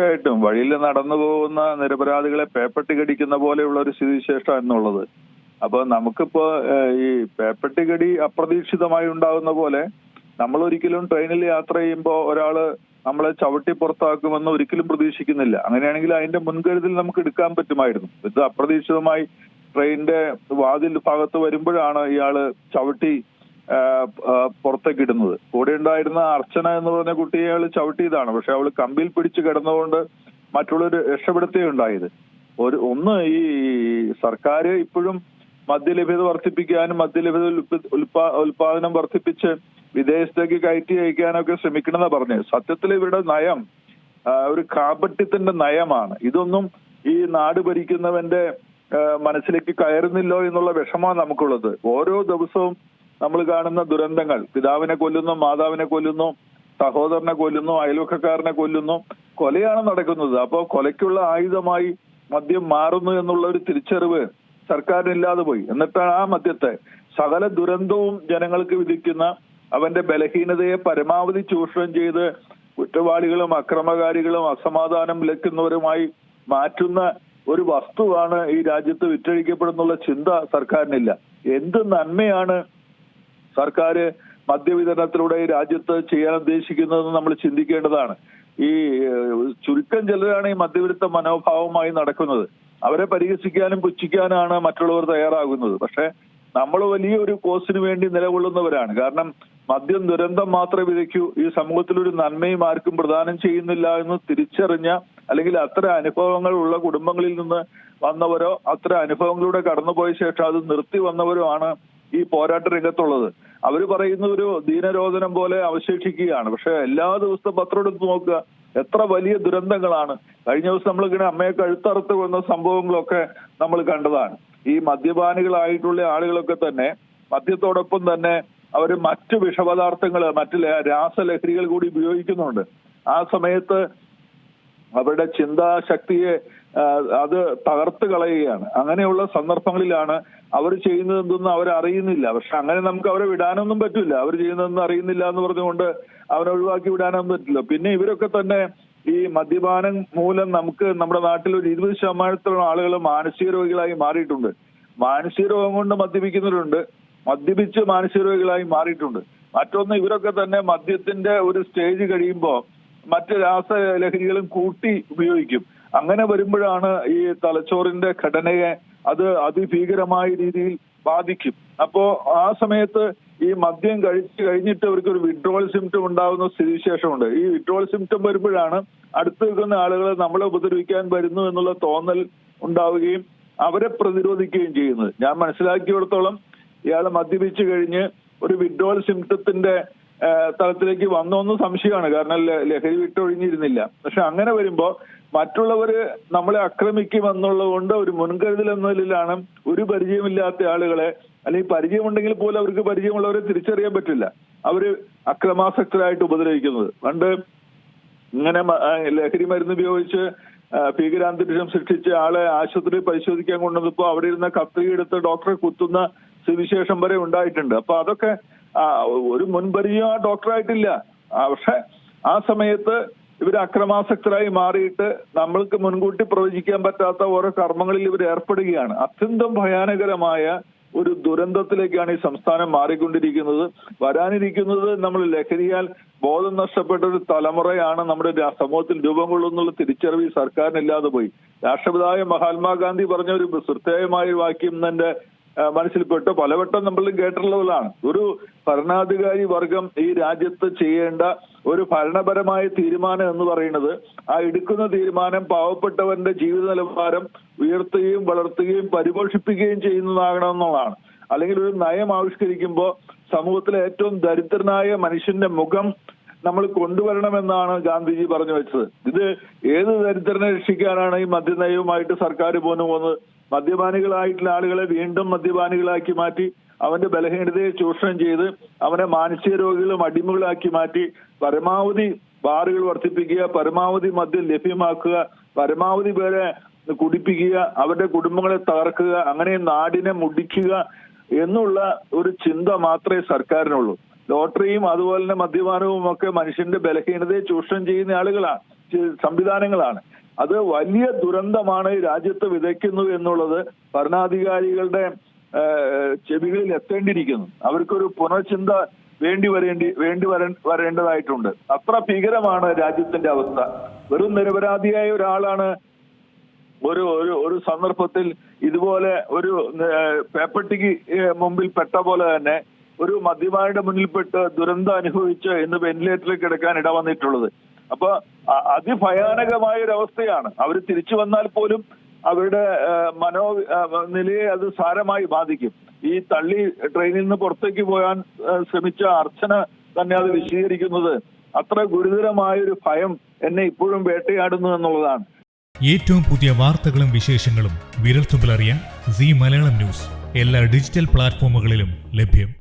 തീർച്ചയായിട്ടും വഴിയിൽ നടന്നു പോകുന്ന നിരപരാധികളെ പേപ്പട്ടി കടിക്കുന്ന പോലെയുള്ള ഒരു സ്ഥിതിവിശേഷം എന്നുള്ളത് അപ്പൊ നമുക്കിപ്പോ ഈ പേപ്പട്ടി കടി അപ്രതീക്ഷിതമായി ഉണ്ടാകുന്ന പോലെ നമ്മൾ ഒരിക്കലും ട്രെയിനിൽ യാത്ര ചെയ്യുമ്പോൾ ഒരാൾ നമ്മളെ ചവിട്ടി പുറത്താക്കുമെന്ന് ഒരിക്കലും പ്രതീക്ഷിക്കുന്നില്ല. അങ്ങനെയാണെങ്കിൽ അതിന്റെ മുൻകരുതൽ നമുക്ക് എടുക്കാൻ പറ്റുമായിരുന്നു. ഇത് അപ്രതീക്ഷിതമായി ട്രെയിനിന്റെ വാതിൽ ഭാഗത്ത് വരുമ്പോഴാണ് ഇയാൾ ചവിട്ടി പുറത്തേക്ക് ഇടുന്നത്. കൂടെ ഉണ്ടായിരുന്ന അർച്ചന എന്ന് പറഞ്ഞ കുട്ടിയെ അയാൾ ചവിട്ടിയതാണ്. പക്ഷെ അവൾ കമ്പിൽ പിടിച്ച് കിടന്നുകൊണ്ട് മറ്റുള്ളവർ രക്ഷപ്പെടുത്തുകയും ഉണ്ടായത്. ഒരു ഒന്ന് ഈ സർക്കാർ ഇപ്പോഴും മദ്യലഭ്യത വർദ്ധിപ്പിക്കാനും മദ്യലഭ്യത ഉൽപാ- ഉൽപാദനം വർദ്ധിപ്പിച്ച് വിദേശത്തേക്ക് കയറ്റി അയക്കാനൊക്കെ ശ്രമിക്കണമെന്നാ പറഞ്ഞത്. സത്യത്തിൽ ഇവരുടെ നയം ഒരു കാപട്യത്തിന്റെ നയമാണ്. ഇതൊന്നും ഈ നാട് ഭരിക്കുന്നവന്റെ മനസ്സിലേക്ക് കയറുന്നില്ലോ എന്നുള്ള വിഷമമാണ് നമുക്കുള്ളത്. ഓരോ ദിവസവും നമ്മൾ കാണുന്ന ദുരന്തങ്ങൾ. പിതാവിനെ കൊല്ലുന്നു മാതാവിനെ കൊല്ലുന്നു സഹോദരനെ കൊല്ലുന്നു അയൽവക്കക്കാരനെ കൊല്ലുന്നു കൊലയാണ് നടക്കുന്നത്. അപ്പോൾ കൊലയ്ക്കുള്ള ആയുധമായി മദ്യം മാറുന്നു എന്നുള്ള ഒരു തിരിച്ചറിവ് സർക്കാരിനില്ലാതെ പോയി. എന്നിട്ടാണ് ആ മദ്യത്തെ സകല ദുരന്തവും ജനങ്ങൾക്ക് വിധിക്കുന്ന അവന്റെ ബലഹീനതയെ പരമാവധി ചൂഷണം ചെയ്ത് കുറ്റവാളികളും അക്രമകാരികളും അസമാധാനം വിലക്കുന്നവരുമായി മാറ്റുന്ന ഒരു വസ്തുവാണ് ഈ രാജ്യത്ത് വിറ്റഴിക്കപ്പെടുന്നുള്ള ചിന്ത സർക്കാരിനില്ല. എന്ത് നന്മയാണ് സർക്കാർ മദ്യവിതരണത്തിലൂടെ രാജ്യത്ത് ചെയ്യാൻ ഉദ്ദേശിക്കുന്നതെന്ന് നമ്മൾ ചിന്തിക്കേണ്ടതാണ്. ഈ ചുരുക്കം ചിലരാണ് ഈ മദ്യവിരുദ്ധ മനോഭാവമായി നടക്കുന്നത്. അവരെ പരിഹസിക്കാനും പുച്ഛിക്കാനാണ് മറ്റുള്ളവർ തയ്യാറാകുന്നത്. പക്ഷെ നമ്മൾ വലിയൊരു കോസിന് വേണ്ടി നിലകൊള്ളുന്നവരാണ്. കാരണം മദ്യം ദുരന്തം മാത്രമേ വിതയ്ക്കൂ. ഈ സമൂഹത്തിൽ ഒരു നന്മയും ആർക്കും പ്രദാനം ചെയ്യുന്നില്ല എന്ന് തിരിച്ചറിഞ്ഞ അല്ലെങ്കിൽ അത്ര അനുഭവങ്ങൾ ഉള്ള കുടുംബങ്ങളിൽ നിന്ന് വന്നവരോ അത്ര അനുഭവങ്ങളിലൂടെ കടന്നുപോയ ശേഷം അത് നിർത്തി വന്നവരോ ആണ് ഈ പോരാട്ട രംഗത്തുള്ളത്. അവർ പറയുന്ന ഒരു ദീനരോധനം പോലെ അവശേഷിക്കുകയാണ്. പക്ഷെ എല്ലാ ദിവസവും പത്രം എടുത്ത് നോക്കുക എത്ര വലിയ ദുരന്തങ്ങളാണ്. കഴിഞ്ഞ ദിവസം നമ്മൾ ഇങ്ങനെ അമ്മയെ കഴുത്തറുത്ത് വന്ന സംഭവങ്ങളൊക്കെ നമ്മൾ കണ്ടതാണ്. ഈ മദ്യപാനികളായിട്ടുള്ള ആളുകളൊക്കെ തന്നെ മദ്യത്തോടൊപ്പം തന്നെ അവർ മറ്റു വിഷപദാർത്ഥങ്ങൾ മറ്റു രാസലഹരികൾ കൂടി ഉപയോഗിക്കുന്നുണ്ട്. ആ സമയത്ത് അവരുടെ ചിന്താശക്തിയെ അത് തകർത്ത് കളയുകയാണ്. അങ്ങനെയുള്ള സന്ദർഭങ്ങളിലാണ് അവർ ചെയ്യുന്നത് എന്തെന്ന് അവർ അറിയുന്നില്ല. പക്ഷെ അങ്ങനെ നമുക്ക് അവരെ വിടാനൊന്നും പറ്റില്ല. അവർ ചെയ്യുന്നതെന്ന് അറിയുന്നില്ല എന്ന് പറഞ്ഞുകൊണ്ട് അവരെ ഒഴിവാക്കി വിടാനൊന്നും പറ്റില്ല. പിന്നെ ഇവരൊക്കെ തന്നെ ഈ മദ്യപാനം മൂലം നമുക്ക് നമ്മുടെ നാട്ടിൽ ഒരു ഇരുപത് ശതമാനത്തോളം ആളുകൾ മാനസിക രോഗികളായി മാറിയിട്ടുണ്ട്. മാനസിക രോഗം കൊണ്ട് മദ്യപിക്കുന്നവരുണ്ട്. മദ്യപിച്ച് മാനസിക രോഗികളായി മാറിയിട്ടുണ്ട്. മറ്റൊന്ന് ഇവരൊക്കെ തന്നെ മദ്യത്തിന്റെ ഒരു സ്റ്റേജ് കഴിയുമ്പോൾ മറ്റ് രാസലഹരികളും കൂട്ടി ഉപയോഗിക്കും. അങ്ങനെ വരുമ്പോഴാണ് ഈ തലച്ചോറിന്റെ ഘടനയെ അത് അതിഭീകരമായ രീതിയിൽ ബാധിക്കും. അപ്പോ ആ സമയത്ത് ഈ മദ്യം കഴിച്ചു കഴിഞ്ഞിട്ട് അവർക്ക് ഒരു വിഡ്രോവൽ സിംറ്റം ഉണ്ടാകുന്ന സ്ഥിതിവിശേഷമുണ്ട്. ഈ വിഡ്രോവൽ സിംറ്റം വരുമ്പോഴാണ് അടുത്ത് നിൽക്കുന്ന ആളുകളെ നമ്മളെ ഉപദ്രവിക്കാൻ വരുന്നു എന്നുള്ള തോന്നൽ ഉണ്ടാവുകയും അവരെ പ്രതിരോധിക്കുകയും ചെയ്യുന്നത്. ഞാൻ മനസ്സിലാക്കിയിടത്തോളം ഇയാൾ മദ്യപിച്ചു കഴിഞ്ഞ് ഒരു വിഡ്രോവൽ സിംറ്റത്തിന്റെ തലത്തിലേക്ക് വന്നോന്ന് സംശയമാണ്. കാരണം ലഹരി വിട്ടൊഴിഞ്ഞിരുന്നില്ല. പക്ഷെ അങ്ങനെ വരുമ്പോ മറ്റുള്ളവര് നമ്മളെ ആക്രമിക്കുമെന്നുള്ളത് കൊണ്ട് ഒരു മുൻകരുതൽ എന്ന നിലയിലാണ് ഒരു പരിചയമില്ലാത്ത ആളുകളെ അല്ലെങ്കിൽ പരിചയമുണ്ടെങ്കിൽ പോലും അവർക്ക് പരിചയമുള്ളവരെ തിരിച്ചറിയാൻ പറ്റില്ല. അവർ അക്രമാസക്തരായിട്ട് ഉപദ്രവിക്കുന്നത്. പണ്ട് ഇങ്ങനെ ലഹരി മരുന്ന് ഉപയോഗിച്ച് ഭീകരാന്തരീക്ഷം സൃഷ്ടിച്ച് ആളെ ആശുപത്രിയിൽ പരിശോധിക്കാൻ കൊണ്ടുവന്നപ്പോ അവിടെ ഇരുന്ന കത്രിക എടുത്ത് ഡോക്ടറെ കുത്തുന്ന സുവിശേഷം വരെ ഉണ്ടായിട്ടുണ്ട്. അപ്പൊ അതൊക്കെ ഒരു മുൻപരിചയം ആ ഡോക്ടറായിട്ടില്ല. പക്ഷെ ആ സമയത്ത് ഇവർ അക്രമാസക്തരായി മാറിയിട്ട് നമ്മൾക്ക് മുൻകൂട്ടി പ്രവചിക്കാൻ പറ്റാത്ത ഓരോ കർമ്മങ്ങളിൽ ഇവർ ഏർപ്പെടുകയാണ്. അത്യന്തം ഭയാനകരമായ ഒരു ദുരന്തത്തിലേക്കാണ് ഈ സംസ്ഥാനം മാറിക്കൊണ്ടിരിക്കുന്നത്. വരാനിരിക്കുന്നത് നമ്മൾ ലഹരിയാൽ ബോധം നഷ്ടപ്പെട്ട ഒരു തലമുറയാണ് നമ്മുടെ സമൂഹത്തിൽ രൂപം കൊള്ളുന്നുള്ള തിരിച്ചറിവ് സർക്കാരിനില്ലാതെ പോയി. രാഷ്ട്രപിതാവ് മഹാത്മാഗാന്ധി പറഞ്ഞ ഒരു ശ്രദ്ധേയമായ വാക്യം ആ, മനസ്സിൽപ്പെട്ട് പലവട്ടം നമ്മൾ കേട്ടിട്ടുള്ളതാണ്. ഒരു ഭരണാധികാരി വർഗം ഈ രാജ്യത്ത് ചെയ്യേണ്ട ഒരു ഭരണപരമായ തീരുമാനം എന്ന് പറയുന്നത് ആ എടുക്കുന്ന തീരുമാനം പാവപ്പെട്ടവന്റെ ജീവിത നിലവാരം ഉയർത്തുകയും വളർത്തുകയും പരിപോഷിപ്പിക്കുകയും ചെയ്യുന്നതാകണമെന്നുള്ളതാണ് അല്ലെങ്കിൽ ഒരു നയം ആവിഷ്കരിക്കുമ്പോൾ സമൂഹത്തിലെ ഏറ്റവും ദരിദ്രനായ മനുഷ്യന്റെ മുഖം നമ്മൾ കൊണ്ടുവരണമെന്നാണ് ഗാന്ധിജി പറഞ്ഞു വെച്ചത്. ഇത് ഏത് ദരിദ്രനെ രക്ഷിക്കാനാണ് ഈ മദ്യനയവുമായിട്ട് സർക്കാർ പോന്നു പോകുന്നത് മദ്യപാനികളായിട്ടുള്ള ആളുകളെ വീണ്ടും മദ്യപാനികളാക്കി മാറ്റി അവന്റെ ബലഹീനതയെ ചൂഷണം ചെയ്ത് അവനെ മാനസിക രോഗികളും അടിമകളാക്കി മാറ്റി പരമാവധി ബാറുകൾ വർദ്ധിപ്പിക്കുക പരമാവധി മദ്യം ലഭ്യമാക്കുക പരമാവധി പേരെ കുടിപ്പിക്കുക അവരുടെ കുടുംബങ്ങളെ തകർക്കുക അങ്ങനെ നാടിനെ മുടിക്കുക എന്നുള്ള ഒരു ചിന്ത മാത്രമേ സർക്കാരിനുള്ളൂ. ലോട്ടറിയും അതുപോലെ തന്നെ മദ്യപാനവും ഒക്കെ മനുഷ്യന്റെ ബലഹീനതയെ ചൂഷണം ചെയ്യുന്ന ആളുകളാണ് സംവിധാനങ്ങളാണ്. അത് വലിയ ദുരന്തമാണ് രാജ്യത്ത് വിതയ്ക്കുന്നു എന്നുള്ളത് ഭരണാധികാരികളുടെ ചെവികളിൽ എത്തേണ്ടിയിരിക്കുന്നു. അവർക്കൊരു പുനർചിന്ത വേണ്ടി വരേണ്ടി വേണ്ടി വര- വരേണ്ടതായിട്ടുണ്ട്. അത്ര ഭീകരമാണ് രാജ്യത്തിന്റെ അവസ്ഥ. വെറും നിരപരാധിയായ ഒരാളാണ് ഒരു ഒരു ഒരു സന്ദർഭത്തിൽ ഇതുപോലെ ഒരു പേപ്പട്ടിക്ക് മുമ്പിൽ പെട്ട പോലെ തന്നെ ഒരു മദ്യപാനിയുടെ മുന്നിൽപ്പെട്ട് ദുരന്തം അനുഭവിച്ച് ഇന്ന് വെന്റിലേറ്ററിൽ കിടക്കാൻ ഇടവന്നിട്ടുള്ളത്. അപ്പൊ അതിഭയാനകമായ ഒരു അവസ്ഥയാണ് അവർ തിരിച്ചു വന്നാൽ പോലും അവരുടെ മനോ നിലയെ അത് സാരമായി ബാധിക്കും. ഈ തള്ളി ട്രെയിനിൽ നിന്ന് പുറത്തേക്ക് പോകാൻ ശ്രമിച്ച അർച്ചന തന്നെ അത് വിശദീകരിക്കുന്നത് അത്ര ഗുരുതരമായ ഒരു ഭയം എന്നെ ഇപ്പോഴും വേട്ടയാടുന്നു എന്നുള്ളതാണ്. ഏറ്റവും പുതിയ വാർത്തകളും വിശേഷങ്ങളും വിരൽത്തുമ്പിലറിയാൻ സി മലയാളം ന്യൂസ്. എല്ലാ ഡിജിറ്റൽ പ്ലാറ്റ്ഫോമുകളിലും ലഭ്യം.